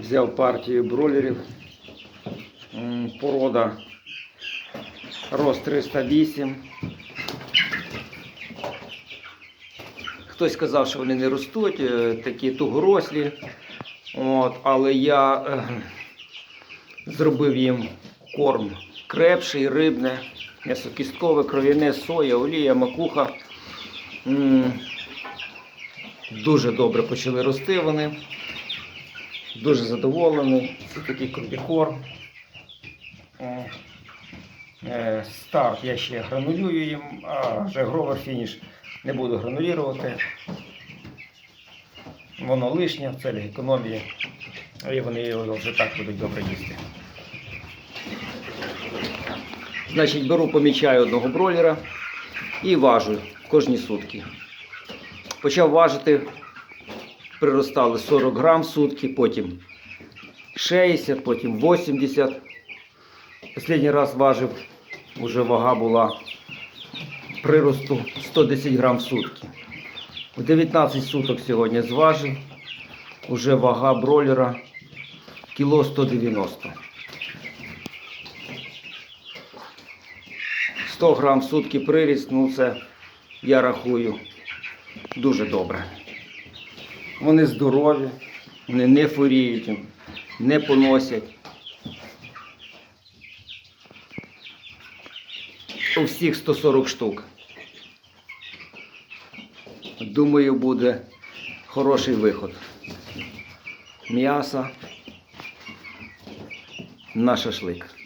Взяв партію бролерів. Порода Рост 308. Хтось сказав, що вони не ростуть, е, такі тугорослі. От, але я е, зробив їм корм крепший, рибне, м'ясокісткове, кров'яне, соя, олія, макуха. Дуже добре почали рости вони. Дуже задоволений. Це такий комбікорм. Е, е, Старт я ще гранулюю їм, а вже гровер фініш не буду гранулювати. Воно лишнє в целях економії, і вони його вже так будуть добре їсти. Значить, беру, помічаю одного бройлера і важу кожні сутки. Почав важити, приростали 40 грам в сутки, потім 60, потім 80. Останній раз важив, вже вага була приросту 110 грам в сутки. В 19 суток сьогодні зважив. Уже вага бройлера кіло 190. 100 грам в сутки приріст, ну це я рахую дуже добре. Вони здорові, вони не хворіють, не поносять. У всіх 140 штук. Думаю, буде хороший виход. М'ясо на шашлик.